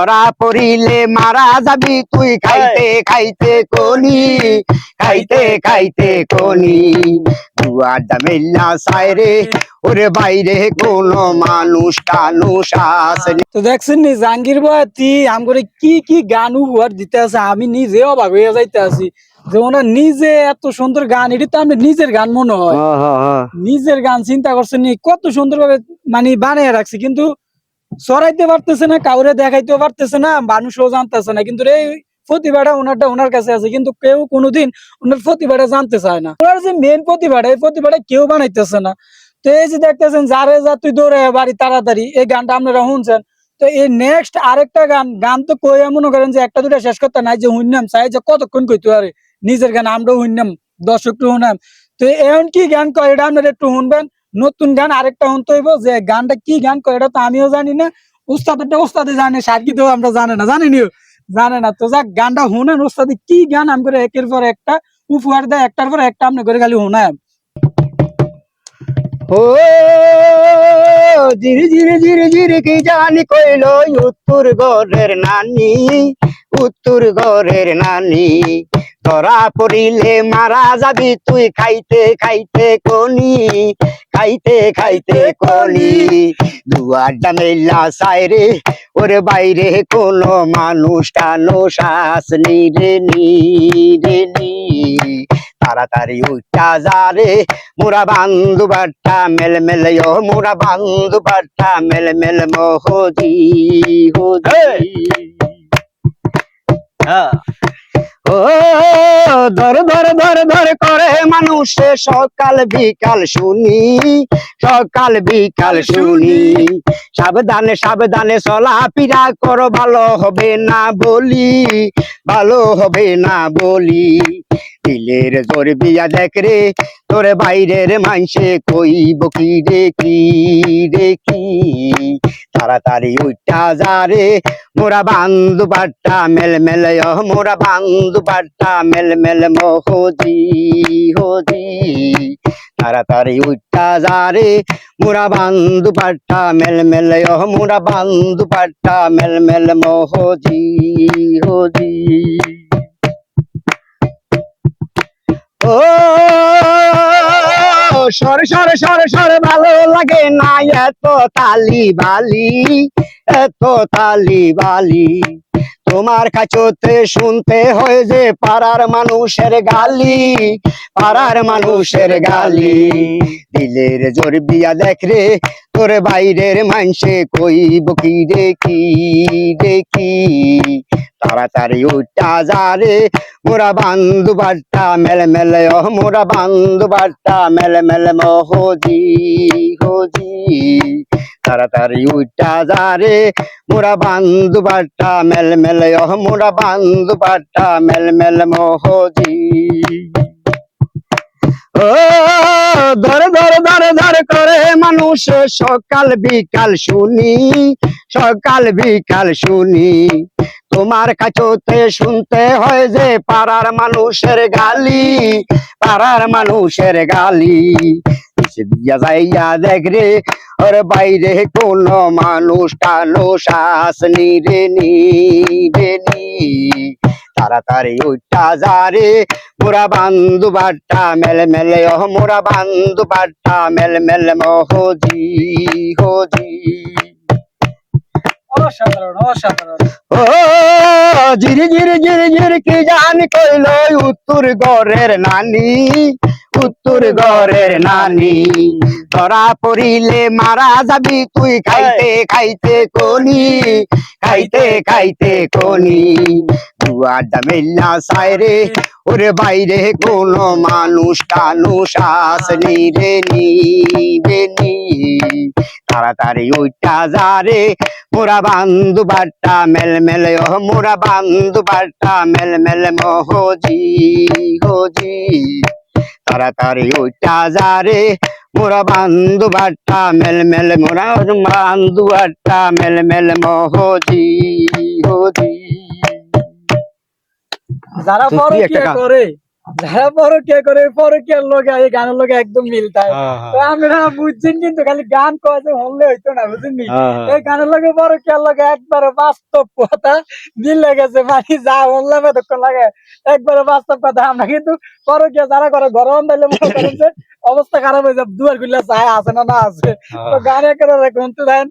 ধরা পড়িলে মারা যাবি তুই। খাইতে খাইতে কোনি খাইতে খাইতে কোনি দুয়ার দামিল্লা সাইরে ওরে বাইরে কোনো মানুষ টানুষ আসেনি তো দেখছেন নি জাহাঙ্গীর বয়াতি আম করে কি কি গান উপহার দিতে আছে আমি নিজে অবাক হয়ে যাইতে আছি। যে ওনার নিজে এত সুন্দর গান এটি তো আমার নিজের গান মনে হয়। নিজের গান চিন্তা করছেন নি কত সুন্দর ভাবে মানে বানিয়ে রাখছে কিন্তু সরাইতে পারতেছে না, কাউরে দেখাইতেও পারতেছে না, মানুষও জানতেছে না। কিন্তু এই প্রতিভাটা ওনারটা ওনার কাছে আছে, কিন্তু কেউ কোনোদিন ওনার প্রতিভাটা জানতে চায় না। ওনার যে মেন প্রতিভাটা, এই প্রতিভাটা কেউ বানাইতেছে না। তো এই যে দেখতেছেন, যারে যা তুই দৌড়ে বাড়ি তাড়াতাড়ি, এই গানটা আপনারা শুনছেন। তো এই নেক্সট আরেকটা গান গান তো কই মনে করেন যে একটা দুটা শেষ করতে নাই যে হুইনাম চাই যে কতক্ষণ কইতে পারে নিজের গান আমরাও হুইনাম দর্শক টু শুনাম তো এমন কি গান কয়, এটা আপনারা একটু শুনবেন। নতুন গান আরেকটা শুনতে হইব যে গানটা কি গান কয় এটা তো আমিও জানি না। উস্তাদেরটা উস্তাদে জানে, সার্কিতেও আমরা জানে না। জানেনিও জানে না। তো যাক, গানটা শুনেন উস্তাদে। কি গান? আমি করে একের পর একটা উপহার দেয়, একটার পর একটা আপনি করে খালি শুনায় ও জিরি জিরি জিরি জিরি কি জানি কইল উত্তর গরের নানি, উত্তর গরের নানি। ধরা পড়িলে মারা যাবি তুই খাইতে খাইতে কনি খাইতে খাইতে কনি দুয়ারটা মেলা সাইরে ওরে বাইরে কোনো মানুষ টানুষ আসনি রে নিরে নি। তাড়াতাড়ি উঠা যারে মোরা বান্ধু বাট্টা, মেল মেল ও মোরা বান্ধু বাট্টা, মেল মেল মোহদি হোদি ও ধর ধর ধর ধর করে মানুষে সকাল বিকাল শুনি, সকাল বিকাল শুনি। সাবধানে সাবধানে চলা পিরা করো, ভালো হবে না বলি, ভালো হবে না বলি। দিলের জোর বিয়া দেখ রে, তোর বাইরের মানসে কইব কি রে, কি তাড়াতাড়ি উঠা যা রে, মোরা বান্ধু বাট্টা মেল মেল মোরা বান্ধু বাট্টা মেল মেল মোহদি হোদি তাড়াতাড়ি উঠা যা রে, মোরা বান্ধু বাট্টা মেল মেল মোরা বান্ধু বাট্টা মেল মেল মোহদি হোদি ও, সর সর সর সর, ভালো লাগে না এত তালি বালি, এত তালি বালি। তোমার কাছতে শুনতে হয় যে পাড়ার মানুষের গালি, পাড়ার মানুষের গালি। দিলের জোর বিয়া দেখ রে তোর বাইরের মানসে কইব কি দেখি দেখি। তাড়াতাড়ি উঠা যা রে, মোরা বান্ধু বাট্টা মেল মেল, ও মোরা বান্ধু বাট্টা মেল মেল মোহজি হোজি তাড়াতাড়ি উঠা যা রে, মোরা বান্ধু বাট্টা মেল মেল, ও মোরা বান্ধু বাট্টা মেল মেল মোহজি ধরে ধরে ধরে ধরে করে মানুষ সকাল বিকাল শুনি, সকাল বিকাল শুনি। তোমার কাছতে শুনতে হয় যে পাড়ার মানুষের গালি, পাড়ার মানুষের গালি। দেখ রে, ওর বাইরে কোন মানুষ টানুষ রে, নি রে, নি। তাড়াতাড়ি উঠা যা রে। মোরা বান্ধু বাট্টা মেল মেলে ও মোরা বান্ধু বাট্টা মেল মেল মোহজি হোজি। অসাধারণ অসাধারণ। ও জিরি জিরি জিরি জিরি কি জানি কইল উত্তর গড়ের নানি। উত্তর গড়ের নানি ধরা পড়িলে মারা যাবি তুই খাইতে খাইতে কোনি খাইতে খাইতে কোনি দুয়ার দামিল্লা সাইরে ওরে বাইরে কোনো মানুষ টানুষ আসনি রে, নি রে, নি। তাড়াতাড়ি উঠা যা রে, মোরা বান্ধু বাট্টা মেল মেল, ও মোরা বান্ধু বাট্টা মেল মেল, মোহজি হোজি তাড়াতাড়ি উঠা যা রে, মোরা বান্ধু বাট্টা মেল মোরা বান্ধু বাট্টা মেল মোহজি হোজি যারা তুই পরে কি কি একটা করে যারা পরকে করে লগে এই গানের লগে একদম মিল থাকে হ্যাঁ, তো আমরা বুঝছেন কিন্তু খালি গান কয় হলে হইতো না বুঝেননি হ্যাঁ, হ্যাঁ। এই গানের লগে পরকের লগে একবারে বাস্তব কথা মিল লেগেছে মানে যা বললাম এতক্ষণ লাগে। একবারে বাস্তব কথা আমরা কিন্তু পরকে যারা করে গরম দিলে মনে করেন অবস্থা খারাপ হয়ে যাবে দুয়ারগুলা চায় আছে না না আছে। তো গান একেবারে কোনতে দেন।